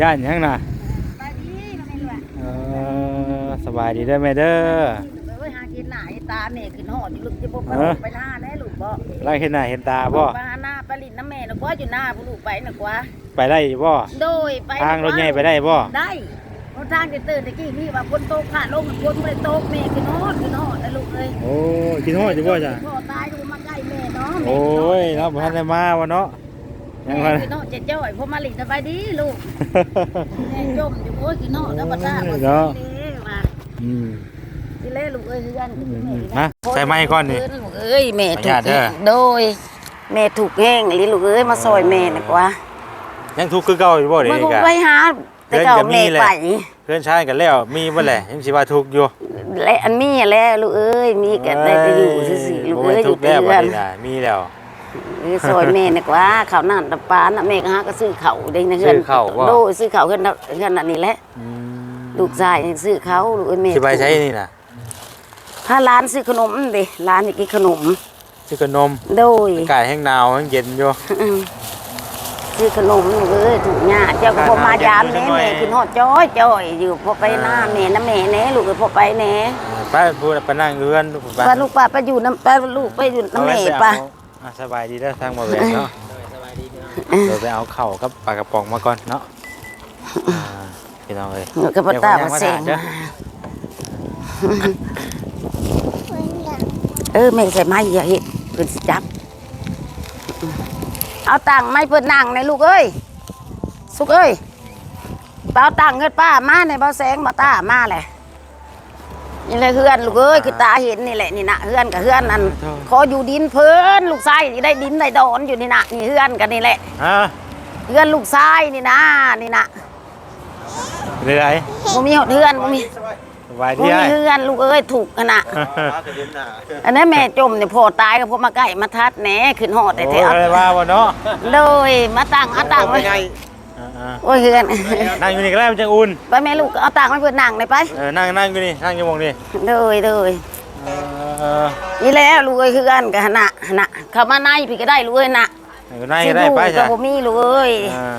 ย่านหยังน่ะไปดีก็ไม่รู้อะเออสบายดีเด้อแม่เด้อเอ้ยหากินหลายตาแม่ขึ้นหอดอยู่ลูกจะบ่ไปเออไปล่าแน่ลูกบ่ไล่เห็นหน้าเห็นตาบ่ไปหาหน้าไปลินน้ำแม่นะกว่าอยู่หน้าผู้ลูกไปนะกว่าไปได้อยู่บ่โดยไปทางรถใหญ่ไปได้บ่ได้รถทางจะตื่นตะกี้นี่ว่าคนโตกผ่านลงคนไม่ได้โตกแม่ขึ้นหอดขึ้นหอดนะลูกเอ้ยโอ้กินฮอดอยู่บ่จ้ะพ่อตายก็บ่มาใกล้แม่เนาะแม่โอ้ยเนาะบ่ทันได้มาวะเนาะ ยังว่าแม่ขึ้นหอดเจ็ดจ้อยพ่อมาลินสบายดีลูกแม่จมอยู่โอ้ยขึ้นหอดแล้วบ่ทราบว่าสิเด้มาอืมสิเล่ลูกเอ้ยเฮือนมาใส่ไม้ก่อนนี่ลูกเอ้ยแม่ประถูหยักดเด้อโดยแม่ถูกแห้งอีหลีลูกเอ้ยมาซอยแม่น่ะกว่ายังทุกข์คือเก่าอยู่บ่เดี๋ยวมันนี้คงกะไปหาแต่เก่าเพิ่นก็มีแม่แหละไปเพื่อนชายกันแล้วมีบ่แหละยังสิว่าทุกข์อยู่และอันมีแหล้วลูกเอ้ยมีก็ได้ไปอยู่ซื่อๆลูกเอ้ยอทุยู่กข์แล้วเตืบัอดนนี้น่ะมีแล้ว เอ้ยซอยแม่น่ะกว่าข้าวนั่นตะปานน่ะแม่ก็หาก็ซื้อข้าวได้นะเฮือนซื้อข้าวบ่ โดยซื้อข้าวเฮือนน่ะเฮือนน่ะนี่แหละอืมลูกชายซื้อเขาลูกเอ้ยแม่สิไปใช้นี่น่ะถ้าร้านซื้อขนมเด้ร้านนี่กินขนมซื้อขนมโดยอากาศแห้งหนาวแห้งเย็นอยู่อืมซื้อขนมลูกเอ้ยถูกยากเจ้าก็พอมายามแหน่แม่กินฮอดจ้อยจ้อยอยู่พอไปหน้าแม่นะแม่แหน่ลูกเอ้ยพอไปแหน่ ไปพูดไปนั่งเรือนลูกไป ป้าลูกป้าไปอยู่น้ำป้าลูกไปอยู่น้ำแม่ป้าอ่ะสบายดีเด้อทางมาแหวนเนาะเดี๋ยวไปเอาเข่าวกับปลากระป๋องมาก่อนเนาะอ่าพี่น้องเอ้ยหนูกับป้าตามาเสงเดี๋ยวเออแม่ใส่ไม้อย่าเห็ดเพิ่นสิจับ เอาตังค์ไม่เพิ่นนั่งในลูกเอ้ยสุกเอ้ยเปเอาตังค์เงินป้ามาในเบาแสงมาตามาแหละ นี่แหละเฮือนลูกเอ้ยคือตาเห็นนี่แหละนี่นะเฮือนกับเฮือนนั่นขออยู่ดินเพิ่นลูกชายได้ดินได้ดอนอยู่นี่นะนี่เฮือนกันนี่แหละอะเฮือนลูกชายนี่นะนี่นะเรื่อยบ่มีหดเฮือนบ่มีสบายบ่ดีมีไอ้เฮือนลูกเอ้ยถูกขนาดอันนั้นแม่จมเนี่ยพ่อตายก็พ่อมาใกล้มาทัดแหน่ขึ้นหอดแต่โอ้แท้ยอะไรว่าวะเนาะเลยมาตั้งเอาตังค์ไว้ อ่าโอ้ยเฮือนๆนั่งอยู่นี่ก็ได้มันจังอุ่นไปแม่ลูกเอาตังค์ไว้เพื่อนนั่งเลยไปเออนั่งนั่งอยู่นี่นั่งอยู่หมองนี่เลยเลยเออนี่แหล้วลูกเอ้ยเฮือนกันน่ะน่ะเข้ามาในพี่ก็ได้ลูกเอ้ยน่ะอยู่นั่งก็ได้ไปสิอยู่จ้ะก็บ่มีลูกเอ้ยอ่า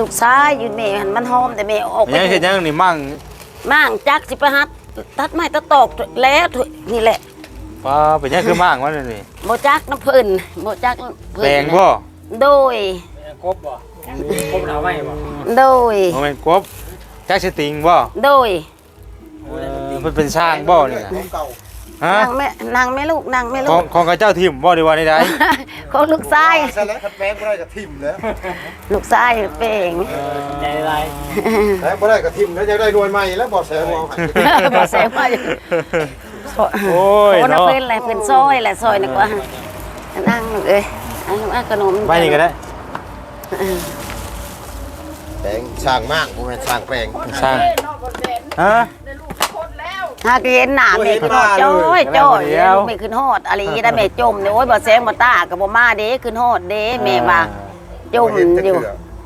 ลูกชายอยู่แม่หันมันหอมแต่แม่ออกไปยังเห็นยังนี่มั่งมั่งจักสิไปหัดตัดไม้ตัดตอกแล้วถุนี่แหละป้าเป็นยังคือมั่งวะนี่บ่จักน้ำเพิ่นบ่จักเพิ่นแปลงบ่โดยกบบ่ กบหนาวไหมบ่โดย โมเมนต์กบจักสติงบ่โดยเออมันเป็นสร้างบ่นี่นะฮะนั่งแม่นั่งแม่ลูกนั่งแม่ขลูองก ของข้าเจ้าทิมบ่ดีว่านี่ได้ของลูกชายใช่แล้วคัดแป้งบ่ได้กับทิมแล้วลูกชายเป่งใจไรแป้งบ่ได้กับทิมแล้วจะได้รวยใหม่แล้วบ่แสวเอาบ่แซงว่าอยู่โอ้ยโอ้น่ะเนาะเพิ่นแหละเพิ่นซอยแหละซอยนึกว่านั่งลูกเอ้ยเอาลูกเอาขนมไปนี่ก็ได้ แป้งสร้างมากบ่แม่นสร้างแป้งสร้างฮะ หากเห็นหน้าแม่ขึ้นฮอดจ้อยจ้อยลูกแม่ขึ้นฮอดอะไรได้แม่จมเนี่ยโอ้ยบ่แซงบ่ตาก็บ่มาเด้ขึ้นฮอดเด้แม่ว่าจมอยู่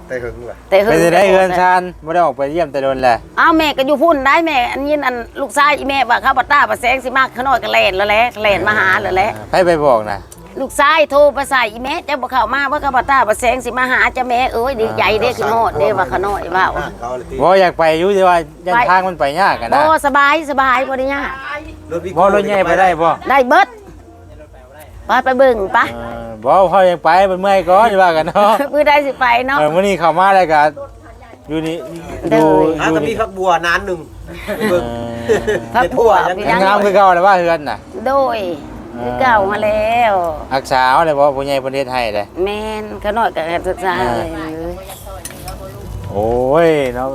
แต่หึงว่ะแต่หึเป็นงจะได้เฮือนชานบ่ได้ออกไปเยี่ยมแต่โดนแหละอ้าวแม่ก็อยู่พุ่นได้แม่อันยินอันลูกชายอีแม่ว่าเขาบ่ตาบ่แซงสิมากขน้อยก็แล่นแล้วแหละแล่นมาหาแล้วแหละไปไปบอกนะ ลูกชายโทรไปใส่อีแม่เจ้าบ่เข้ามาว่าเขาบ่ตาบ่แซงสิมาหาเจ้าแม่เอ้ยดีใจเด้ขึ้นฮอดเด้ว่าขน้อยว่าบ้านเขาเลยติบ่อยากไปอยู่แต่ว่ายันทางมันไปยากกันบ่นะสบายสบายบ่ได้ยากวิโก้บ่รถใหญ่ไปได้บ่ได้เบิดไปไปเบิ่งปะเออบ่พอยังไปมันเมื่อยก่อนว่ากันเนาะมื้อใดสิไปเนาะเออมื้อนี้เข้ามาแล้วก็อยู่นี่อยู่เด้ออะอยู่ก็มีนี่ผักบัวนานหนึงเบิ่งพระผัวพี่ยัยังงงามคือเก่าแล้วว่าเฮือนน่ะโดย คือเก่ามาแล้วรักษาเอาเลยบ่ผู้ใหญ่เพิ่นเฮ็ดให้เลยแม่นขน้อยก็ศึกษาเลยโอ้ยเนาะ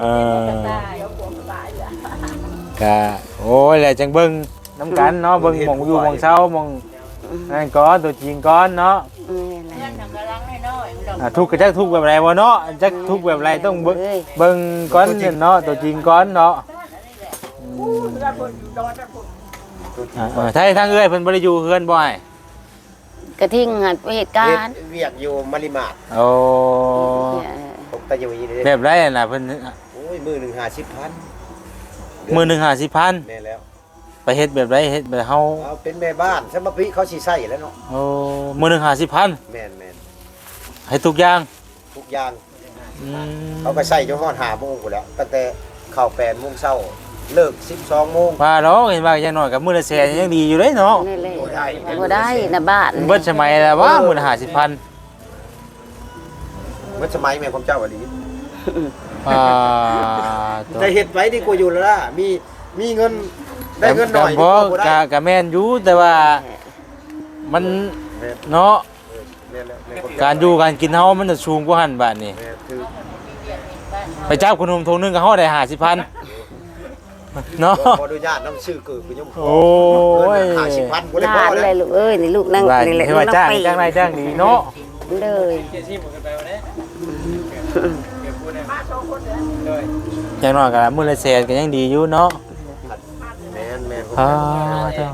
เออกะโอ้ยแหละจังเบิ่งน้ำกันเนาะเบิ่งหมองอยู่หมองเช้าหมองนั่นก้อนตัวจริงก้อนเนาะแม่นแหละอะทุกข์ก็จักทุกข์แบบไรบ่เนาะจักทุกข์แบบไรต้องเบิ่งเบิ่งก้อนเนาะตัวจริงก้อนเนาะ อืมอะเออถ้าให้ทางเอื้อยเพิ่นบ่ได้อยู่เฮือนบ่ให้กระทิ่งหัดเหตุการณ์เวียกอยู่มาริมาตรโอ้ผมตะอยู่นี่แบบไรน่ะเพิ่นโอ้ยมื้อหนึง50,000มื้อหนึง50,000แม่แล้วไปเฮ็ดแบบไรเฮ็ดแบบเฮาเอาเป็นแม่บ้านสมปิเขาสิใช้แล้วเนาะโอ้มื้อหนึง50,000แม่นแม่นให้ทุกอย่างทุกอย่างอืมเขาก็ใส่จนฮอด5โมงพุ่นแหล้วตั้งแต่เข้า8โมงเช้า เลิก12โมงว่าเนาะเห็นว่าอย่างน้อยกับมื้อละแสนยังดีอยู่เลยเนาะนี่แหละบ่ได้บ่ได้นะบ้านเบิดสมัยแล้วว่ามื้อละ50,000เมื่อสมัยแม่ผมเจ้าอดีอ่าตัวแต่เฮ็ดไว้ดีกว่าอยู่แล้วล่ะมีมีเงินได้เงินหน่อยก็ดีบ่กว่าบ่กะได้กะแม่นอยู่แต่ว่ามันแม่นเนาะแม่นแล้วแม่นผมการอยู่การกินเฮามันจะสูงกว่าหั่นบาดนี้ แม่นคือ ไปจับขนมทงหนึงก็เฮาได้50,000 เนาะ ขออนุญาตนำชื่อเกิดคุณยมพรโอ้ยเงิน50,000บ่ได้หพอลานเลเลยยลูกเอ้ยนี่ลูกนั่งว่านี่แหละให้ว่าจ้างจ้างนายจ้างดีเนาะเลยเจ็ดสิบหมดกันไปวันนี้เก็บพูดได้เลยอย่างน้อยก็มื้อละแสนก็ยังดีอยู่เนาะแม่นแม่นผมอ่าเจ้า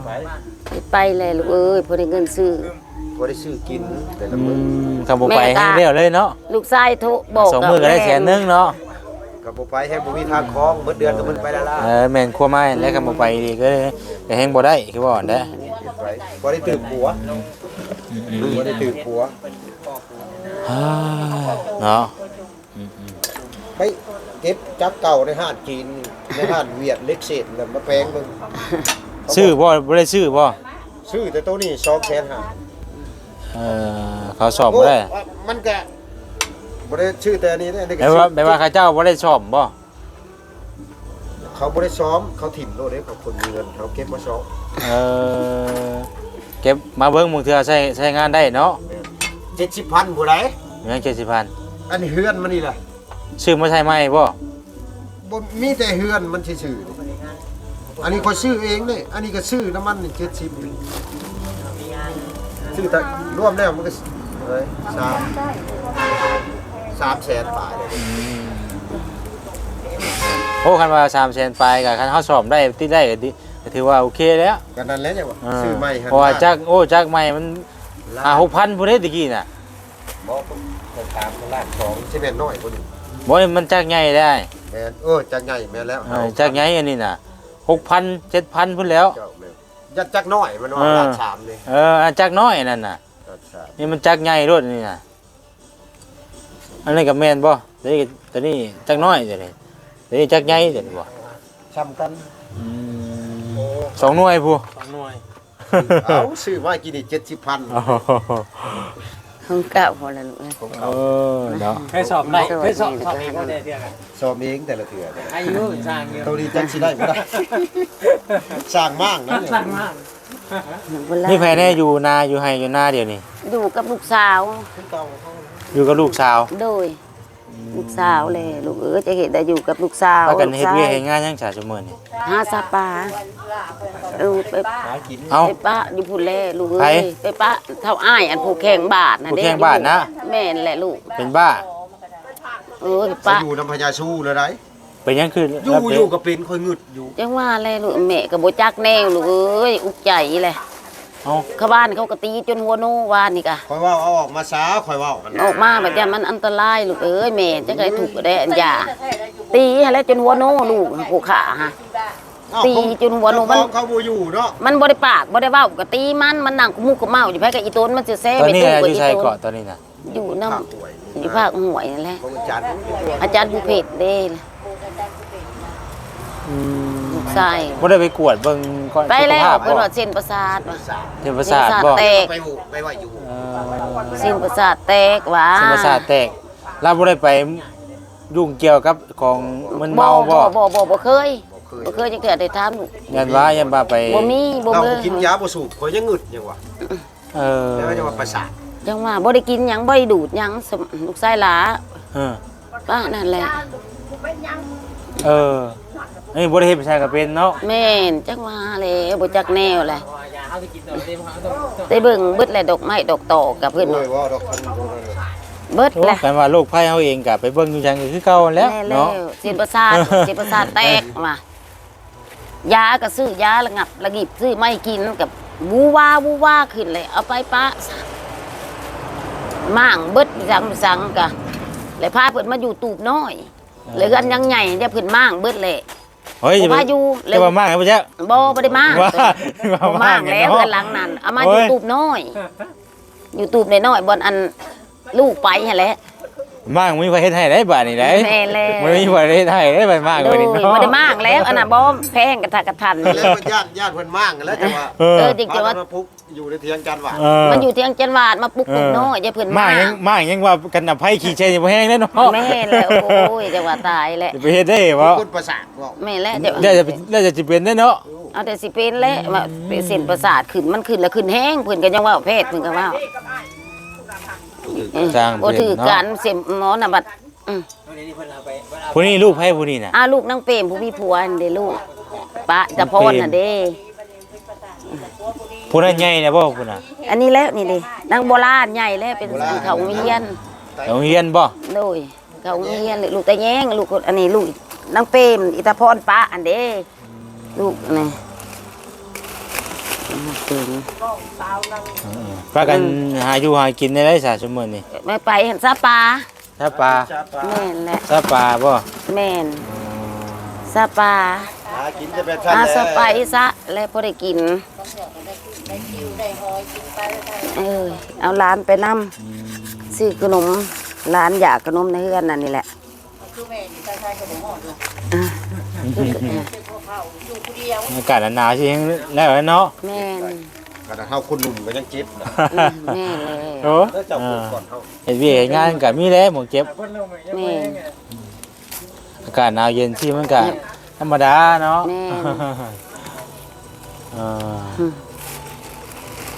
ไปเลยลูกเอ้ยพอได้เงินซื้อ บ่ได้ซื้อกินแต่ละอืมื้อมคำบ่ไปให้เรียวเลยเนาะลูกชายโทรบอกสองมื้อก็ได้แสนหนึงเนาะ ก็บ่ไปให้บ่มีทางคล้องเบิดเดือนก็มันไปแล้วล่ะเออแม่นครัวไม้แล้วคำบ่ไปดีก็เลยก็แฮงบ่ได้คือว่าเด้อเก็บไว้บ่ได้ตื่นผัวบ่ได้ตื่นผัวอ่าเนาะไปเก็บจับเก่าในห้านจีนในห้านเวียดเล็กเศษแล้วมาแพงเบิ่งซื้อบ่บ่ได้ซื้อบ่ซื้อแต่ตัวนี้2,500,000เออเขาสอบบ่ได้โอ้มันก็ บ่ได้ชื่อแต่อันนี้นะนี่ก็แปลว่าแปลว่าเขาเจ้าบ่ได้สอบบ่เขาบ่ได้ซ้อมเขาถิ่มโลดเด้เขาคนมีเงินเขาเก็บมาซ้อมเออเก็บมาเบิ่งบางเทื่อใช้ใช้งานได้เนาะ70,000ผู้ใดยัง70,000อันนี้เฮือนมันนี่ล่ะซื้อมาใช้ไหมบ่บ่มีแต่เฮือนมันซื่อๆนี่อันนี้เขาซื้อเองนี่อันนี้ก็ซื้อน้ำมันนี่70นี่ซื้อแต่รวมแล้วมันก็เอ้ย 3 3แสนบาทเลยโอ้คันว่า300,000ปลายก็คันเฮาสอบได้ติดได้ก็ดีก็ถือว่าโอเคแล้วก็นั่นแหละจังว่าเออซื้อใหม่หั่นเพราะว่าจักโอ้จักใหม่มันล้าน5 6,000พุ่นเด้ตะกี้น่ะบ่ผมตามมันล้านสองสิแม่นน้อยกว่านี้บ่มันจักใหญ่ได้แม่นเออจักใหญ่แม่นแล้วเออจักใหญ่อันนี้น่ะ6,000 7,000พุ่นแล้วเจ้าแม่นจักจักน้อยมันว่าเออล้านสามนี่เอออันจักน้อยนั่นน่ะล้านสามนี่มันจักใหญ่รถนี่น่ะ อันนี้ก็แม่นบ่ตัวนี้ก็ตัวนี้จักน้อยตัวนี้ตัวนี้จักใหญ่ตัวนี้บ่ซ้ำกันอืมสองหน่วยผู้สองหน่วย เอาซื้อมากินนี่70,000โอ้โหของเก่าพอแล้วลูกเอ้ยผมเอเอาอเนาะเคยสอบได้เคยสอบสอบเองก็ได้เดียวกันสอบเองแต่ละเทื่อเนี่ยอายุสร้างเยอะตัวนี้จักสิได้บ่ได้สร้างมากนะเนี่ยสร้างมากนี่แพ้แน่อยู่นาอยู่ให้อยู่นาเดียวนี่อยู่กับลูกสาว อยู่กับลูกสาวโดยลูกสาวเลยลูกเอ้ยจะเห็นได้อยู่กับลูกสาวพากันเฮ็ดลูเวียกชาเฮ็ดงานยังฉาชั่วโมงนี่หาซาปลาเออไปหากินเอ้า ไปปะอยู่พุ่นแลลูกไปเอ้ยไปปะเท่าอ้ายอันผู้แข่งบาทนะผู้เด้แข่งบาทนะ แม่นแหละลูกเป็นบ้า เออไปไปปะอยู่น้ำพญาชูเลยได้เป็นยังคืออยู่อยู่กับเป็นค่อยงึดอยู่จังว่าอะไรลูกแม่ก็บ่จักแนวลูกเอ้ยอุกใจเลย เอ้าเข้าบ้านเขาก็ตีจนหัวโนวานนี่กะค่อยว่าเอาออกมาซาค่อยว่ากันออกมาแบบยันมันอันตรายลูกเอ้ยแม่จังไดถูกก็ได้อันยาตีให้แล้วจนหัวโนลูกผู้ขาฮะเอ้าตีจนหัวหนูมันเจ้าของเขาบ่อยู่เนาะมันบ่ได้ปากบ่ได้เว้าก็ตีมันมันนั่งกุมุกกุเมาอยู่ไผกับอีโตนมันสิแซ่ตอนไปนี้ตู้อกับยู่อีใส่โตเกาะนตอนนี้น่ะอยู่น้ภาคหวยำอยู่ภาคห่วยนั่นแหละของอาจารย์อาจารย์ผู้เพชรเด้อืม ลูกชายบ่ได้ไปกวดเบิ่งก่อนไปแล้วสุขภาพไปบ่หลอดเส้นประสาทว่ะ เทพประสาทบ่แตก ไปอยู่ไปว่าอยู่เอเส้นประสาทแตกว่ะอเทพประสาทแตกเราบ่ได้ไปยุ่งเกี่ยวกับของมึนบ่เมาบ่บ่บ่บ่บ่เคยบ่เคยบ่เคยจังเทื่อได้ถามลูกยันว่ายันว่าไปบ่มีบ่เรามีบ่กินยาบ่สูบข่อยยังงึดยังวะเออแล้วจะว่าประสาทจังว่าบ่ได้กินหยังบ่ได้ดูดหยังสมลูกชายหลาเออป้านั่นแหละ เอออั นนี้บ่ได้เฮ็ดประชาก็เป็นเนาะแม่นจังว่าแล้วบ่จักแนวแหละเพราะว่ายาเขาจะกินต่อเต็มเขาต้องต้องได้เบิ่งเบิดแหละดอกไม้ดอกตอกกับเพิ่นโอ้ว่ายว่าดอกคันโดนเลยเบิดโอ้แหละกันว่าโรคภัยเฮาเองก็ไปเบิ่งอยู่จังก็คือเก่าแหล้วแน่เนาะแล้วเส้นประสาทเส้นประสาทแตกมายาก็ซื้อยาระงับระงิบซื้อไม่กินกับวูว่าวูว่าขึ้นเลย เอาไปปะมั่างเบิดสังสังกะเลยพาเพิ่นมาอยู่ตูบน้อยเลยกันยังใหญ่จะเพิ่นมั่างเบิดเลย เฮ้ยบ่พาอยู่เลยจะว่ามากครับพ่อเจ้าบ่บ่ได้มั่างว่าว่าบ่มั่างแล้วว่าเพิ่นหลังนั้นเอามาอโอ้ยู่ยตูบน้อย อยู่ตูบน้อยๆบอนอันลูกไปหั่นแหละ มากมีไฟเฮ็ดให้ได้บาดนี่ได้แม่แล้วมันมีไฟเฮ็ดให้ได้บาดมากโดกว่ายนี้บ่เนาะได้มากแล้วอันน่ะบ่แพงกระทะกระทัน แล้วมันญาติญาติเพิ่นมากกันแล้วจังว่าเออเออจริงๆว่า พากันมาพุกอยู่ในเถียงกันว่าเออมันอยู่เที่ยงจันหวาดมาปลุกปลุกน้อยอย่าเพิ่นมากยังมากยังว่ากันอภัยขี้เชยบ่แห้งแล้วเนาะแม่แล้วโอ้ยจะว่าตายแล้วจะไปเฮ็ดได้บ่คนประสาทบอกแม่แล้วจะแล้วจะแล้วจะสิเป็นได้เนาะเอาแต่สิเป็นแล้วว่าเป็นเส้นประสาทขึ้นมันขึ้นแล้วขึ้นแห้งเพิ่นก็ยังว่าเพศเพิ่นก็ว่าเออ สร้างบ่เป็นถือเนาะการเสียหมอน่ะบัดอืมผู้นี้ลูกไผผู้นี้น่ะอ่าลูกนางเปรมผู้มีผัวนั่นเด้ลูกปะจะพรน่ะเด้ ผู้นั้นใหญ่นะบ่ผู้น่ะอันนี้แล้วนี่เด้นางโบราณใหญ่แล้วเป็นเขาโรงเรียนโรงเรียนบ่โดยเขาโรงเรียนเลยลูกตาแยงลูกคนอันนี้ลูกนางเปรมอิตาพรปะอันเด้ลูกนี่ เก่งพากันหาอยู่หากินได้ได้ซะซุมื้อนี้ไม่ไปเห็นซาปลาถ้าปลาแม่นแหละถ้าปลาบ่แม่นซาปลาหากินจะเป็นชั้นอาแล้วซาไปซะแล้วพอได้กินเออเอาร้านไปนำซื้อขนมร้านอยากขนมในเฮือนนั่นนี่แหละอะอากาศหนาวๆสิแล้วเนาะแม่นกระทั่งเฮาคนหนุ่มก็ยังเจ็บนะอืมแม่นเลยโอ้แล้วเจ้าปลูกก่อนเฮาเฮ็ดเวียกเฮ็ดงานก็มีแล้วหมองเจ็บแม่นอากาศหนาวเย็นที่มันก็ธรรมดาเนาะแม่นเออ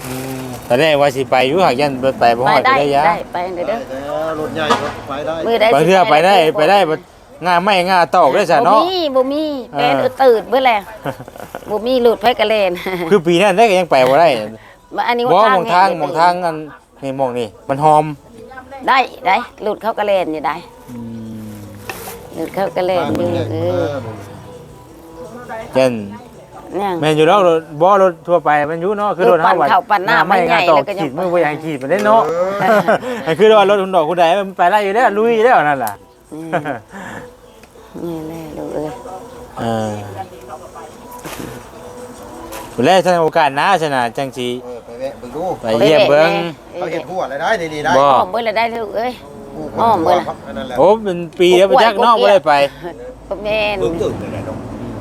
อืมตอนแรกว่าสิไปอยู่หากยันบ่ไปบ่ไปฮอดได้ได้ยะได้ไปเด้อเด้อแล้วรถใหญ่ก็ไปได้มือได้บางเทื่อไปได้ไปได้บ่ งาไม่งาตอกได้ซะบ่เนาะมีบ่มีเป็นเออตืดเบิดแล้วบ่มีหลุดไผกระเลนคือปีนั้นได้ก็ยังไปบ่ได้อันนี้บ่ว่าหมองทางไหมองทางอันนี่หมองนี่มันหอม ได้ได้หลุดเข้ากระเลนอยู่ได้หลุดเข้ากระเลนอยู่เออยันเนี่ยแม่นอยู่แล้วรถบ่รถทั่วไปมันอยู่เนาะคือรถปั่นเฮาว่าเข้าปั่นหน้าไม่ไม่ใหญ่งาตอกแล้วก็ยังขีดมือบ่อยากให้ขีดมันได้เนาะไอ้คือว่ารถหุ่นดอกคุณใดมันไปได้อยู่แล้วลุยอยู่แล้วนั่นล่ะ นี่แหละลูกเอ้ยเออวันแรกท่านโอกาสหน้าชนะจังสีเออไปแวะเบิ่งดูไปเยี่ยมเบิ้งเขาเห็นหัวอะไรได้ดีๆได้บ่อ้อมเบิดละได้ลูกเอ้ยอ้อมเบิ่งครับอันนั้นแหละโอ้เป็นปีแล้วไปจักเนอกไม่ได้ไปก็แม่นเบิ่งตื่นเลยเนาะ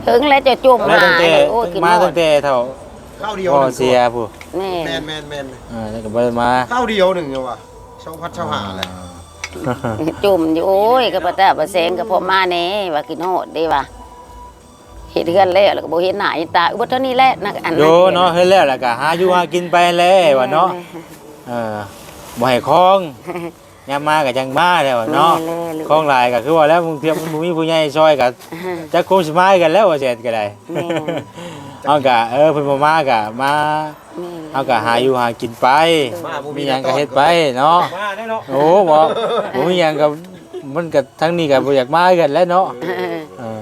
ถึงแล้วจะจุ่มแล้วหาตั้งแต่โอ้ยกินมาหมตั้ดงแต่เท่าข้าวเดียวพ่อหนึ่งเสียผู้แม่แมนนแมนแมนอ่าแล้วก็บ่ได้มาข้าวเดียวหนึ่งเนี่ยว่ะช่องพัดช่องหาแหละ จุ่มอยู่โอ้ยกับปะตาปะแสงกับพ่อมาแน่ว่ากินโหดเด้ว่าเฮ็ดเฮือนแล้วแล้วก็บ่เห็นหน้าเห็นตาอุบัติเท่านี้แหละนักอันโยเนาะเฮ็ดแล้วล่ะก็หาอยู่หากินไปแล้วว่าเนาะเออบ่ให้คล้องยามมาก็จังมาแล้วว่าเนาะแม่แม่ลูกคล้องหลายก็คือว่าแล้วบางเทีมันบ่มีผู้ใหญ่ช่วยก็จักคงสิมากันแล้วว่าเสร็จก็ได้แม่เอาก็เออเพิ่นบ่มาก็มาแม่ เอาก็หาอยู่หากินไปมีหยังก็เฮ็ดไปเนาะ มาได้เนาะโอ้บ่บ่มีหยังก็มันก็ทั้งนี้ก็บ่อยากมากันแหล้วเนาะเออ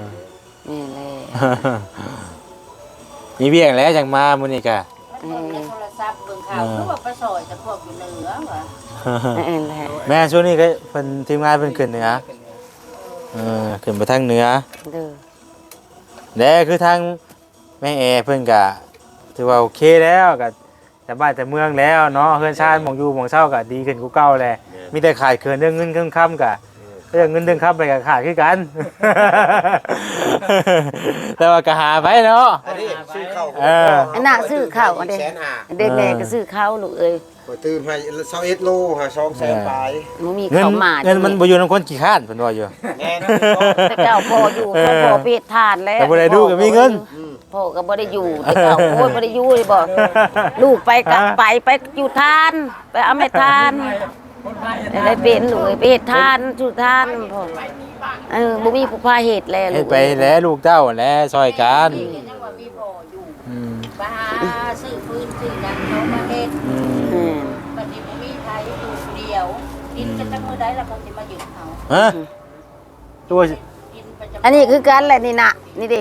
เออแม่แหละมีเบี้ยงแล้วจังมามื้อนี้ก็ เออโทรศัพท์เบิ่งข่าวคือว่าไปซอยแต่พวกอยู่เหนือว่ะแม่แหละแม่ช่วงนี้ก็เพิ่นทีมงานเพิ่นขึ้นเหนือเออขึ้นไปทางเหนือเด้อแล้วคือทางแม่แอเพิ่นก็ถือว่าโอเคแล้วก็ แต่บ้านแต่เมืองแล้วเนาะเฮือนชาติหมองอยู่หมองเช่าก็ดีขึ้นกว่าเก่าแหละมีแต่ขาดเคินเรื่องเงินเรื่องค่ำก็เรื่องเงินเรื่องค่ำไปก็ขาดคือกัน แต่ว่าก็หาไปเนาะ อันนี้ซื้อข้าวเออ อันน่ะซื้อข้าวอันเด้แสนห้าเด็กแม่ก็ซื้อข้าวลูกเอ้ยไปตื่นให้เซาเอ็ดโลหาช่องแสนปลายบ่มีเงินข้าวหมาเงินมันบ่อยู่นำคนขี้ข้านเพิ่นว่าอยู่แน่นะแต่เจ้าพ่ออยู่พ่อพ่อเพศทานแล้วแต่บ่ได้ดูก็มีเงิน พ่อก็บ่ได้อยู่แต่เจ้าโอ้ยบ่ได้อยู่เลยบ่ลูกไปกะไปไปอยู่ทาน ไปเอาไม่ทานได้เป็นลูกเอ้ยไปเฮ็ดทานสู่ทานพ่อเออบ่มีผู้พาเฮ็ดแล้วเฮ็ลูดกไปแล้วลูกเจ้าแหล้วซอยกันยังว่ามีพ่ออยู่อืมไปหาซื้อพื้นซื้อหยังเขามาเฮ็ดอืมอืมบัดนี้บ่มีไผอยู่เดียว ดินจะจังมื้อใดล่ะเขาสิมายึดเอาฮะตัวดินประจำอันนี้คือกันแหละนี่น่ะนี่ดิ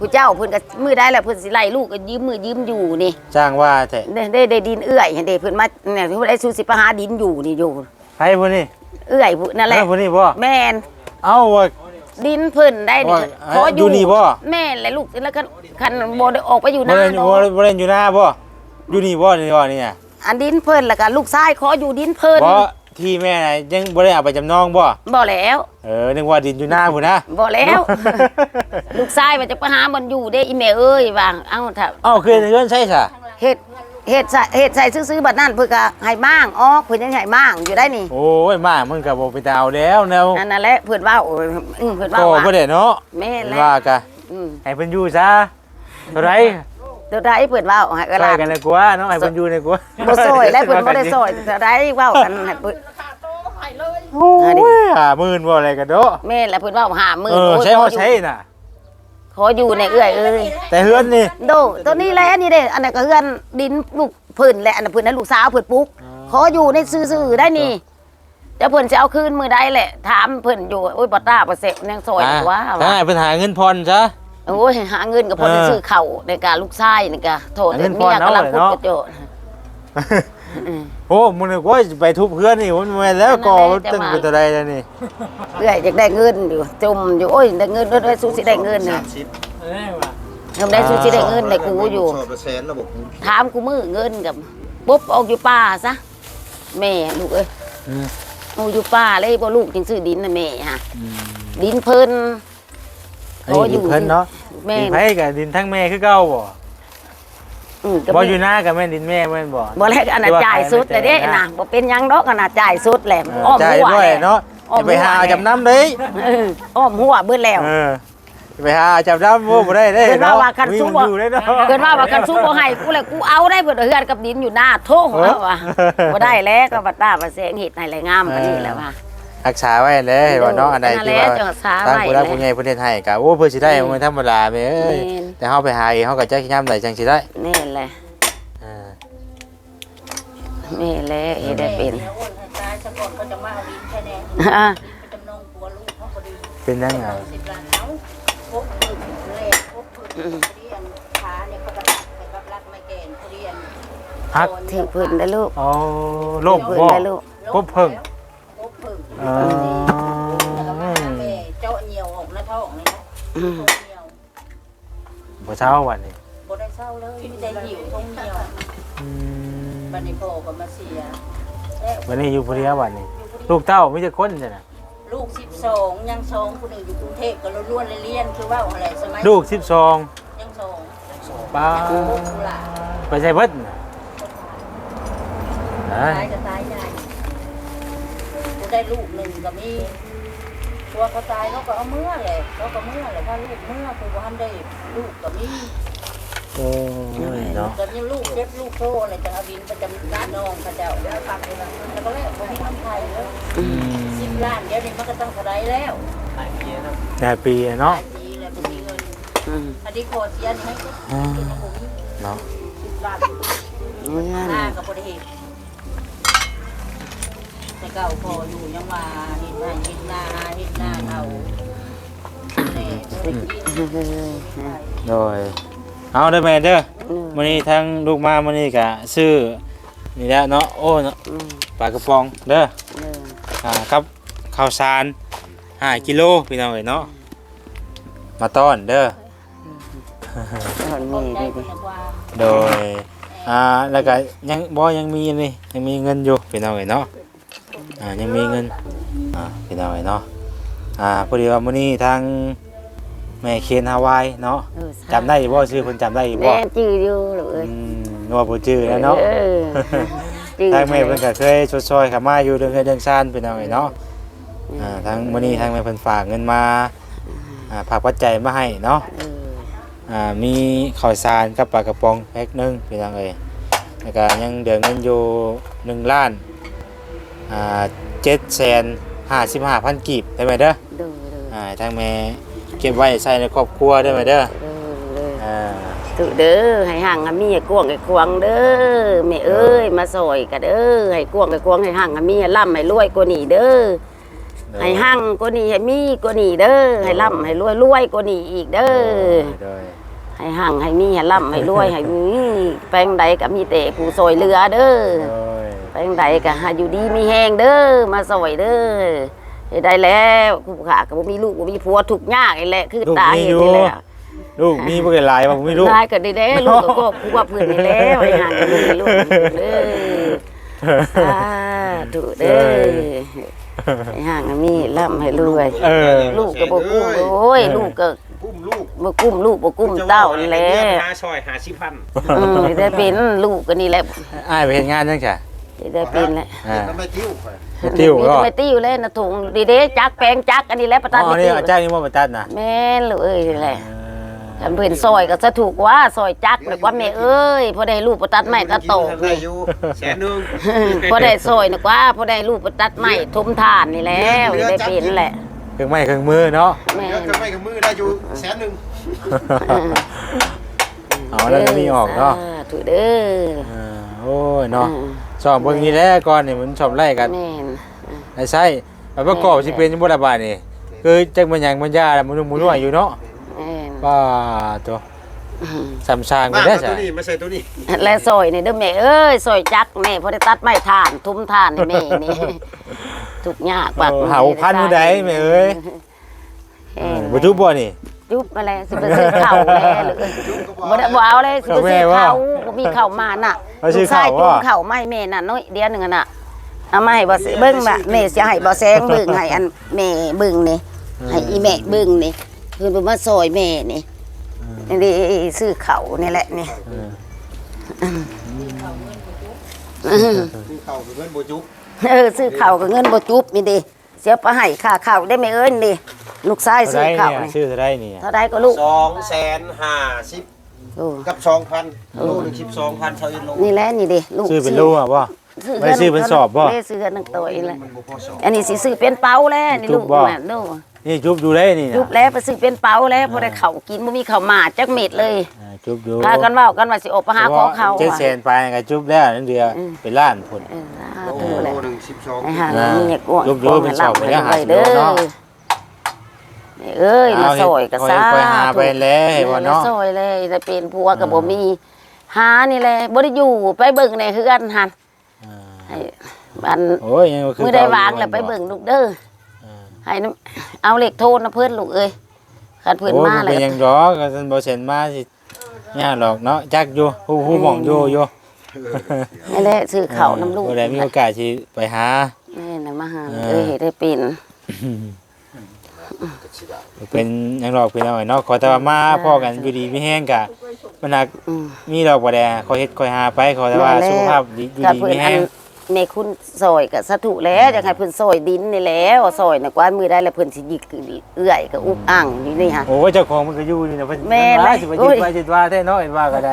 ผู้เจ้าเพิ่นก็มือได้แล้วเพิ่นสิไล่ลูกก็ยืมมือยืมอยู่นี่จ้างว่าแท้ได้ได้ได้ดินเอื้อยเห็นเด้เพิ่นมาเนี่ยเพิ่นได้สู่สิไปหาดินอยู่นี่อยู่ใครผู้นี้เอื้อยผู้นั่นแหละเอ้าผู้นี้บ่แม่นเอ้าว่าดินเพิ่นได้นี่ว่าขออยู่นี่บ่แม่นและลูกแล้วก็คันบ่ได้ออกไปอยู่บ่นาได้เนาะบ่ได้บ่ได้อยู่หน้าบ่อยู่นี่บ่นี่บ่นี่น่ะอันดินเพิ่นแล้วก็ลูกชายขออยู่ดินเพิ่นบ่ ที่แม่น่ะยังบ่ได้เอาไปจำนองบ่ บ่แล้วเออนึกว่าดินอยู่หน้าพุ่นนะ บ่แล้ว ลูกชายว่าจะไปหาบ่อนอยู่เด้อีแม่เอ้ยว่าเอ้าถ้าเอ้าคือเฮือนใช่ซะเฮ็ดเฮ็ดใส่เฮ็ดใส่ซื้อๆบัดนั้นเพิ่นก็ให้มั่างออกเพิ่นยังให้มั่างอยู่ได้นี่โอ้ยมามันก็บ่ไปดาวแล้วแนวอันนั้นแหละเพิ่นว่าโอ้ยอือเพิ่นว่าก็ว่าบ่ได้เนาะแม่แหละว่ากะอืมให้เพิ่นอยู่ซะเท่าไหร เดี๋ยวได้เพิ่นว่าให้เวซลาอยกันเลยกว่าเนาะให้เพิ่นอยู่เลยกว่าบ่ซอยได้เพิ่นบ่ได้ซอยเดี๋ยวได้เว้ากันให้เพิ่นโอ้ยหาหมื่นบ่อะไรกันเนาะแม่แหละเพิ่นว่าหามื้อเออโอ้ยใช้ขเอายู่ใช้น่ะ ขออยู่ในเอื้อยเอ้ยแต่เฮือนนี่ โดตัวนี้แหละนี่เด้อันนั้นก็เฮือนดินลูกเพิ่นแหละอันนั้นเพิ่นนั้นลูกสาวเพิ่นปลูกขออยู่ในซื่อๆได้นี่เดี๋ยวเพิ่นจะเอาคืนมื้อใดแหละถามเพิ่นอยู่โอ้ยบ่ตาบ่เสะยังซอยอยู่ว่าถ้าว่าให้เพิ่นหาเงินผ่อนซะ โอ้ยหาเงินก็พอเออจะซื้อข้าวในการลูกชายนี่ก็โทษหาเงินเมียพอเนาะกำลังเลยพูดเนาะกระโจนอืมโอ้มึงนึกว่าไปทุบเฮือนนี่มันแม่นแล้วก่อมันตึงเป็นตัวใดแล้วนี่เอื้อยอยากได้เงินอยู่จมอยู่โอ้ยได้เงินเด้อสู้สิได้เงินนี่เอ้ยว่ะทำได้สู้สิได้เงินได้กูอยู่สอบละแสนระบบถามกูมือเงินกับปุ๊บออกอยู่ป่าซะแม่ลูกเอ้ยอืมออกอยู่ป่าเลยบ่ลูกจึงซื้อดินนะแม่ฮะดินเพิ่นอันนี้ดินเพิ่นเนาะ แม่ดินไผกับดินทั้งแม่คือเก่าบ่อืมก็บ่อยู่หน้ากับแม่นดินแม่แม่นบ่บ่แลกอันน่ะจ่ายสุดแต่เด้น่ะบ่เป็นหยังดอกอันน่ะจ่ายสุดแหละเออ้ออมจ่ายหัวด้วยแหละ เนาะอ้อม จะไปหาหัวจำนำเด้ยเอออ้อมหัวเบิดแล้ว เออจะไปหาจำนำบ่บ่ได้เด้เพิ่นว่าเนาะว่าคันมีสู้มันบ่อยู่เด้เนาะเพิ่นว่าว่าคันสู้บ่ให้กูเลยกูเอาได้เพิ่นเอาเฮือนกับดินอยู่หน้าโทษเออเอาว่ะบ่ได้แล้วก็บัดตาบัดแสงเฮ็ดให้แลงามปานนี้แหล้วว่า รักษาไว้เลยเห็นว่าเนาะอันใดที่ว่านั่นแหละจะรักษาทางไว้ผู้รักผู้ใหญ่ประเทศไทยก็โอ้เพื่อสิได้มันธรรมดาแม่เอ้ยแม่นแต่เฮาไปหาเองเฮาก็จักยามใดจังสิได้นี่แหละอ่านี่แหละเฮ็ดได้เป็นแล้วอ้วนให้ตายซะก่อนเขาจะมาเอาดินแค่แน่อ่าไปจำนองปัวลูกเขาพอดีเป็นยังไงสิบล้านเอาพกปืนแรกพกปืนพอดีอันขาเนี่ยเขาก็รัดไปกับรัดไม่เกณฑ์พอดีอันฮักถือพื้นได้ลูกอ๋อล่มพื้นบ่ได้ลูกพบ เพิ่งพกปืนอ๋อ แล้วก็มาแม่เจาะเหนียวออกหน้าท้องเลยนะอืมท้องเหนียวบ่เช้าวันนี้บ่ได้เศร้าเลยมีแต่หิวท้องเหนียวอืมบัดนี้พ่อก็มาเสียแล้ววันนี้อยู่ผู้เดียววันนี้ ลูกเต้ามีแต่คนจ้ะน่ะลูกสิบสองยังสองคนหนึ่งอยู่กรุงเทพก็ล้วนๆเรียนคือว่าอะไรสมัยลูก12ยังสองป้ายังลูกหลานไปใส่เบิดน่ะได้ตายก็ตายใหญ่กู ได้ลูกหนึ่งก็มีตัวเขาตายเขาก็เอาเมื่อเลยเขาก็เมื่อเลยถ้าลูกเมื่อคือว่าได้ลูกก็มีโอ้ยเนาะก็ยังลูกเจ็บลูกโตอะไรจังเอาบินประจำการน้องเขาเจ้าแล้วฟังเลยนะแล้วก็แล้วผมมีน้ำไทยแล้วอืมสิบล้านเดี๋ยวนี้มันก็ต้องเท่าไรแล้วหลายปีแล้วแต่ปีอะหเนาะลายปีแล้วผมมีเงินอืมอันนี้โคเสียนี่ให้ก็อ่ากินผมเนาะสิบล้านเงินหน้ากับบริเหตุ แต่เก่าพออยู่ยังมาเห็นมาเห็นหน้าเห็นหน้าเอาเน่บริกินเฮ้ยโดยเอาเด้อแม่เด้อมื้อนี้ทั้งลูกมามื้อนี้ก็ซื้อนี่แหละเนาะโอ้เนาะอืมปลากระป๋องเด้อเอออ่าครับข้าวสาร5กิโลพี่น้องเอ้ยเนาะมาต้อนเด้อตอนคนี้นได้ดิคนกว่าโดย อ่า แล้วก็ยังบ่ยังมีนี่ยังมีเงินอยู่พี่น้องเอ้ยเนาะ อ่ายังมีเงินอ่าพี่น้องเอ้ยเนาะอ่าพอดีว่ามื้อนี้ทางแม่เคนฮาวายเนาะเออจำได้บ่ชื่อเพิ่นจำได้บ่แน่จื้ออยู่ลูกเอ้ยอืมนัวบ่ชื่อแล้วเนาะออจื้อทางแม่เพิ่นก็เคยชดซอยเข้ามาอยู่เรื่องเฮ็ดเรื่องซ่านพี่น้องเอ้ยเนาะอ่าทางมื้อนี้ทางแม่เพิ่นฝากเงินมาอ่าฝากปัจจัยมาให้เนาะเอออ่ามีข้าวสารกับปลากระป๋องแพ็คหนึงพี่น้องเอ้ยแล้วก็ยังเดือเงินอยู่1ล้าน อ่า755,000กีบได้ไหมเด้อดูดูอ่าทางแม่เก็บไว้ใช้ในครอบครัวได้ไหมเด้อดูดูอ่าตุเด้อให้ห่างให้มีให้กวงให้ควงเด้อแม่เอ้ยมาซอยกันเด้อให้กวงให้ควงให้ห่างให้มีให้ร่ำให้รวยกว่านี้เด้อให้ห่างกว่านี้ให้มีกว่านี้เด้อให้ร่ำให้รวยรวยกว่านี้อีกเด้อ โดย ให้ห่างให้มีให้ร่ำให้รวย ให้มีแปลงใดก็มีแต่ผู้ซอยเรือเด้อ โดย แปลงใดก็หาอยู่ดีมีแหงเด้อมาซอยเด้อเฮ็ดได้แล้วกูขาก็บ่มีลูกบ่มีผัวทุกข์ยากนี่แหละคือตาเห็นนี่แหละลูกมีบ่ได้หลายบ่มีลูกได้ก็ได้แล้วลูกก็กูว่าเพื่อนนี่แล้วไอ้ห่างกันนี่ลูกเด้ออ่าธุเด้อให้ห่างให้มีร่ำให้รวยเออลูกก็บ่กุ้มโอ้ยลูกก็กุ้มลูกบ่กุ้มลูกบ่กุ้มเต้านี่แหละหาซอยหาชิพันอืมได้เป็นลูกก็นี่แหละอ้ายไปเฮ็ดงานจังจ้ะ ได้เป็นแหละอ่าทำไมติ้วไปติ้วมีก็ทำไมติ้วเลยนะถุงดีเด้จักแปลงจักอันนี้แหละประตันอ๋อไม่นี่ติ้วอาจารย์นี่บ่มาตัดนะแม่นลูกเอ้ยนี่แหละเอคันเพิ่นซอยก็สะถูกว่าซอยจักเลยว่าแม่เอ้ยพอได้ลูกประตัดไม้ตัดโตกินได้อยู่แสนหนึงพอได้ซอยนะกว่าพอได้ลูกประตัดไม้ทมทานนี่แล้วได้เป็นแหละเครื่องไม้เครื่องมือเนาะแม่เดี๋ยวเครื่องไม้กับมือได้อยู่แสนหนึ่งเอาแล้วก็มีออกเนาะถูกเด้อเออโอ้ยเนาะ ชอบเบิ่งนี่แหละก่อนนี่มันชอบไล่กันแม่นไอ้ไส้มันประกอบสิเป็นบ่ได้บาดนี่คือจักมันหยังมันยาแล้วมันมันรั่วอยู่เนาะแม่นว่าตัวสำชางมาก็ได้ตัซะวนี้มาใส่ตัวนี้และซอยนี่เด้อแม่เอ้ยซอยจักแม่พอได้ตัดไม้ทาน ทุมทานนี่แม่นี่ทุกข์ยากปากเออหาพันผู้ใดแม่เอ้ยแม่นบ่จุบบ่นี่ยุบมาแล้วสิไปซื้อข้าวแล้วหรือบ่ได้บ่เอาเลยสิไปซื้อข้าว บ่มีข้าวมาน่ะไปซื้อข้าวลูกชยว่ะจุ่มข้าวไม่แม่น่ะน้อยเดียวหนึงอะน่ะเอามาให้บ่สิเบิ่งน่ะแม่สิให้บ่แซงเบิ่งให้อันแม่เบิ่งนี่ให้อีแม่เบิ่งนี่คือเพิ่นมาซอยแม่นี่นี่ซื้อข้าวนี่แหละนี่คือเข่าคือเพื่อนโบจุกเออซื้อข้าวก็เงินบ่จุบนี่ดิเสียไปให้ค่าข้าวได้แม่เอ้ยนี่ลูกชายเท่าซื้ไรอข้าวเนี่ยนี่ชื่อเท่าไรนี่เท่าใดก็ลูกสองแสนห้าสิบ โอ้ กับสองพันโลหนึ่งสิบสองพันเท่าเอ็นโลนี่แหละนี่ดิลูกชื่อเป็นลูกอะบ่ ไม่ได้ซื้อเป็นสอบบ่ไม่ได้ซื้อกันหนึ่งตัวเองแหละมันบ่พอสองอันนี้สิซื้อเป็นเป๋าแล้วนี่จุลูบกบ่ น่ะดูนี่จุบดูได้นี่นะยุบแล้วไปซื้อเป็นเป๋าแล้วพอได้เข่าวกินบ่มีข้าวหมาจักเม็ดเลยอ่าจุบดูพากันเว้ากันว่าสิออกไปหาขอเขาเจ็ดแสนไปก็จุบแล้วนั่นเดียวเป็นล้านพุ่น เออสาโลธุแหละหนึ่งสิบสอง ไอ้ห่าอ่ามีเนี่ยกวงยุบยุบเป็นสอบไปแล้วหาสิเด้อโลเนาะนี่ เอ้ยมาซอยก็เาซาเฮ็ดค่อยหาไปแล้วให้บ่เนาะซอยเลยแต่เป็นผัวก็บ่มี หานี่แหละบ่ได้อยู่ไปเบิ่งในเฮือนหั่นอ่าให้อันโอ้ยยังคือมือได้วางแล้วไปเบิ่งลูกเด้อให้น้ำเอาเหล็กโทนนะเพื่อนลูกเอ้ยขันเพื่อนโอ้ยมามันเลเป็ยนหยังดอกก็ซั่นบ่เซ็นมาสิยากหรอกเนาะจักอยู่ฮู้ฮู้หม่องอยู่อยู่นี่แหละซื้อข้าวน้ำลูกบ่ได้มีโอกาสสิไปหานี่นะมาหาเออเอ้ยได้เป็น เป็นหยังดอกเป็นเอาไว้เนาะขอแต่ว่ามาพ่อกันอยู่ดีมีแห้งกะมันหักอืมมีดอกบ่แดขอเฮ็ดขอยหาไปขอแต่ว่าสุขภาพดีอยู่กับดีเพื่อนมีอัแห้นง ในคุณซอยกับสถูแล้วอยากให้เพื่อนซอยดินนี่แล้วซอยนะกว่ามือได้แล้วเพื่อนสิหยิกเอื้อยกับอุกอ่างอยู่นี่ฮะ โอ้ยเจ้าของมันก็อยู่นี่นะเพิ่นแม่นว่าเลยสิไปโอ้จิยตไปจิตว่าแท้เนาะเห็นว่าก็ได้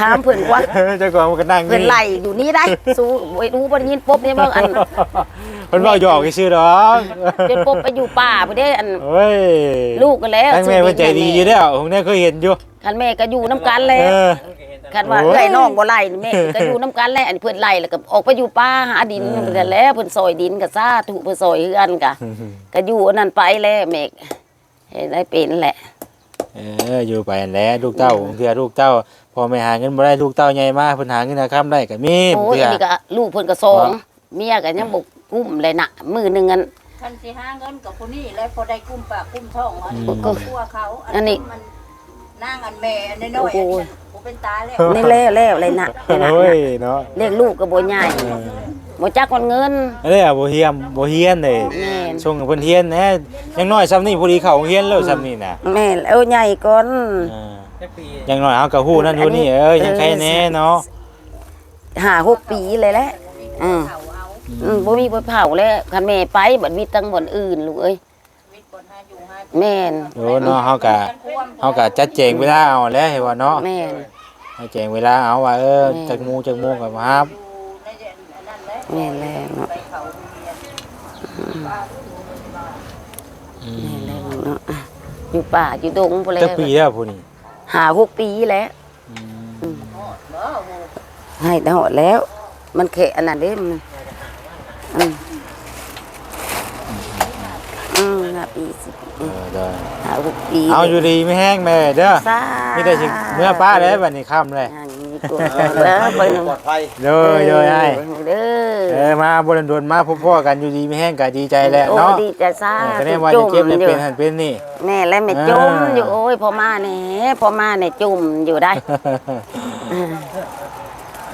ถามเพื่อนว่า เจ้าของมันก็นั่งเพื่อนไล่อยู่นี่ได้สู้ไว้รู้บ่ได้ยินปุ๊บนี่เบิ่งอันเพิ่นเว้าหยอกซื่อๆดอกจนปุ๊บไปอยู่ป่าไปได้อันเฮ้ยลูกก็แล้วทั้งแม่เพิ่นใจดีอยู่แล้วผมเนี่ยเคยเห็นอยู่คันแม่ก็อยู่น้ำกันแล้เอวอ คันว่าโอ้ยเอ้ยน้องบ่ไล่นี่แม่ก็อยู่น้ำกันแหละอันนี้เพิ่นไล่แล้วก็ออกไปอยู่ป่าหาดินเออเพิ่นแล้วเพิ่นซอยดินก็ซาถูกเพิ่นซอยเฮือนก็ก็อยู่อันนั้นไปแล้วแม่เฮ็ดได้เป็นแหละเอออยู่ไปนั่นแหละลูกเต้าเพื่อลูกเต้าพอไม่หาเงินบ่ได้ลูกเต้าใหญ่มากเพิ่นหาเงินหาค่ำได้ก็มีโอ้ยเพื่ออันนี้ก็ลูกเพิ่นก็สองเมียก็ยังบ่กุ้มเลยน่ะมื้อหนึงอันคันสิหาเงินกับผู้นี้แล้วพอได้กุ้มปากกุ้มท้องอันอืนี้มก็กลัวเขาอันนี้มัน นั่งอันแม่อันน้อยๆอันนี้ผมเป็นตาแล้วนี่แล้วแล้วเลยน่ะนี่น่ะโอ้ยเนาะเลี้ยงลูกก็บ่ใหญ่บ่จักวันเงินอันนี้อะบ่เฮียมบ่เฮียนเลยแม่นส่งให้เพิ่นเฮียนแหน่ยังน้อยซ้ำนี่พอดีเข้าโรงเรียนแล้วซ้ำนี่น่ะแม่นเอาใหญ่ก่อนอ่ายังน้อยเฮาก็ฮู้นั่นฮู้นี่เอ้ยยังใครแน่เนาะห้าหกปีเลยแหละอืมเขาเอาอืมบ่มีบ่เผาแล้วคันแม่ไปบัดมีตั้งบ่อนอื่นลูกเอ้ย แม่นโอ้เนาะเฮาก็เฮาก็จัดแจงเวลาเอาแล้วให้ว่าเนาะแม่นให้แจงเวลาเอาว่าเออจักโมงจักโมงก็มาครับอยู่ในอันนั้นแหละแม่นแล้วเนาะไปเขาโรงเรียนอืแม่มนแล้วเนาะอยู่ป่าอยู่ดงบ่แล้จักปีแล้วผู้นี้ห้าหกปีแล้วอืมบ่โหให้ได้หอดแล้ว มันแค่อันนั้นเด้มันอืมอืมห้าปีสิบ เออได้ห้าหกปีเอาอยู่ดีไม่แห้งแม่เด้อสามีแต่สิเมื่อป้าแล้วบัดนี้ค่ำเลยอย่างนี้ตัวแล้วไปหนึ่งปลอดภัยโดยโดยให้เด้เอออมาบนดวนมาพบพ่อกันอยู่ดีไม่แห้งก็ดีใจแหละโอ้เนาะดีใจซ่าเออก็ได้ว่าจะเก็บได้เป็นหันเป็นนี่แม่และแม่จุ่มอยู่โอ้ยพอมาเนี่ยพอมาเนี่ยจุ่มอยู่ได้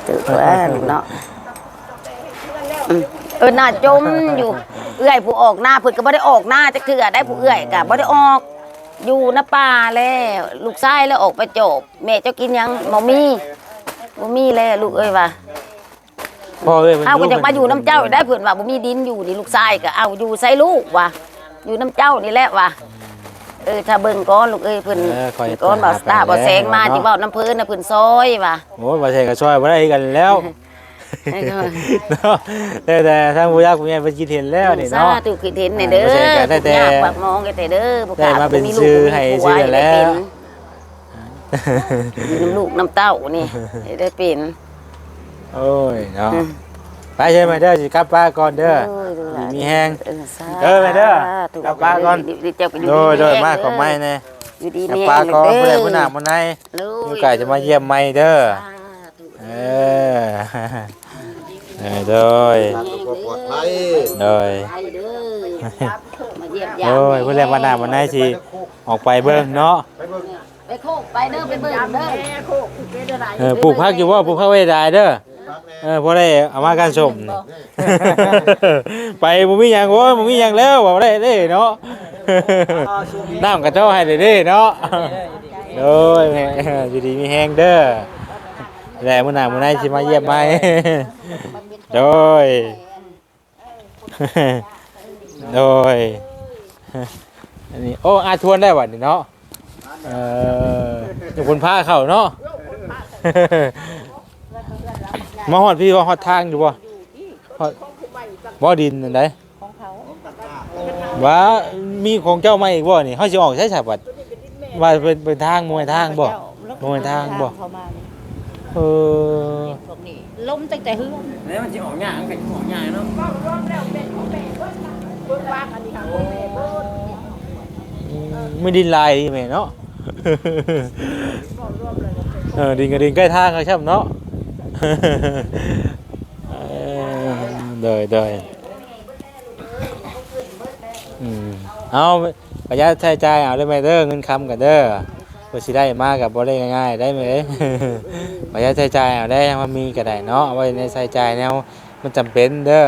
ถือว่าลูกเนาะอืม เออหน้าจมอยู่เอื้อยผู้ออกหน้าเพิ่นก็บ่ได้ออกหน้าจักเทื่อได้ผู้เอื้อยก็บ่ได้ออก อยู่น้าป่าแล้วลูกชายแล้วออกไปจบแม่เจ้ากินหยังบ่มีบ่มีแล้วลูกเอ้ยว่าพ่อเอ้ยพิ่นเอาก็พิ่จะมาอยู่น้ำเจ้าได้เพิ่นว่าบ่มีดินอยู่นี่ลูกชายก็เอาอยู่ใส่ลูกว่ะอยู่น้ำเจ้านี่แหละว่ะเออถ้าเบิ่งก่อนลูกเอ้ยเพิ่นเออคอยก่อนบ่ตาบ่แสงมาจิเว้าน้ำเพิ่นน่ะเพิ่นซอยว่ะโอ้ยบ่ใช่ก็ช่วยบ่ได้กันแล้ว ให้เขาเนาะแต่แต่ทางผู้ยากผู้ใหญ่เพิ่นคิดเห็นแล้วนี่สาเนาะธุคือเห็นในเด้อบ่ใช่ก็ได้แต่ยากปากมองกันแต่เด้อบ่ได้มาเป็นลูกชื่อบ่มีให้ผัชื่อแล้วมีน้ำลูกน้ำเต้านี่ให้ได้เป็นโอ้ยเนาะไปใช่ไหมเด้อสิกลับป้านก่อนเด้อโอ้ยดูหลานมีแห้งเออสาธุเด้อแม่เด้อถูกลับบ้านก่อนดีเจ้าก็อยู่โดยโดยแห้งมากของไม้แน่อยู่ดีกลับมีป้านก่อนแห้ผู้ใดงผู้หน้าผู้ในลูมีโอกาสจะมาเยี่ยมใหม่เด้อสาธุเออ เออโดยทางก็ปลอดภัยโดยไปเด้อมาเยี่ยมยามโอ้ยผู้ใดมาหน้าผู้ในสิออกไปเบิ่งเนาะไปเบิ่งไปโคกไปเด้อไปเบิ่งเด้อเออปลูกผักอยู่บ่ปลูกผักไว้ได้เด้อเออพอได้เอามากันชมไปบ่มีหยังโอ้ยบ่มีหยังแล้วบ่ได้เด้เนาะน้ำกระเจ้าให้เด้เนาะโดยแม่อยู่ดีมีแฮงเด้อ แล้วมื้อหน้ามื้อไหนสิมาเยี่ยมใหม่ โดย โดย อันนี้โอ้อาทวนได้บัดนี่เนาะ เออเดี๋ยวคนพาเข้าเนาะ มาฮอดพี่ว่าฮอดทางอยู่บ่ฮอดบ่ดินอันใดว่ามีของเจ้ามาอีกบ่นี่เฮาสิออกใช้ฉาบัดว่าเป็นเป็นทางมวยทางบ่มวยทางบ่ เข้ามานี่ เออพวกนี้ล้มตั้งแต่เฮือนแล้วมันจะออกหยางเป็นออกหยางเนาะของแม่เบิ้ลไม่ดินลายดีแม่เนาะเออดินกับดินใกล้ทางเขาใช่ไหมเนาะ เออเดยเดยอืมเอาประหยัดใช้จ่ายเอาได้ไหมเด้อเงินคำกับเด้อ เพื่อสิได้มากกับบ่ได้ง่ายๆได้ไหมประหยัดใช้จ่ายเอาได้มันมีก็ได้เนาะเอาไว้ในใช้จ่ายแนวมันจำเป็นเด้อ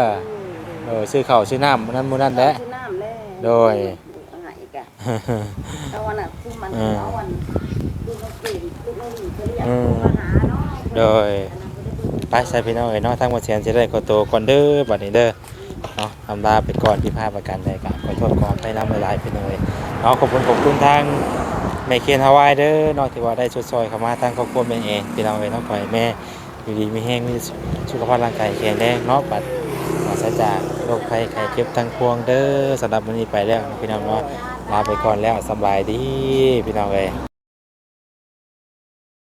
เออซื้อข้าวซื้อน้ำมันนั้นมันนั้นแหละซื้อน้ำแล้วโดยเอาให้อีกอะเอาวันน่ะซื้อมันอืมเอาวันดูนกปีนดูนกหนีเขาเรียกอืมมาหาเนาะโดย ไปใส่พี่น้องเอ๋ยเนาะทั้งหมดเสียนจะได้ขอตัวก่อนเด้อบัดนี้เด้อเนาะทำลาไปก่อนที่พลาดประกันใดกันขอโทษก่อนไปน้ำหลายๆพี่น้องเอ๋ยเนาะขอบคุณขอบคุณทาง แม่เคียนฮาวายเด้อนอกที่ว่าได้ชดซอยเข้ามาทางครอบครัวแม่เองพี่น้องเอ๋ยน้องขอยแม่อยู่ดีมีแห้งมีสุขภาพร่างกายแข็งแรงเนาะปัดปราศจากโรคภัยไข้เจ็บทั้งพวงเด้อสำหรับวันนี้ไปแล้วพี่น้องเนาะลาไปก่อนแล้วสบายดีพี่น้องเอ๋ย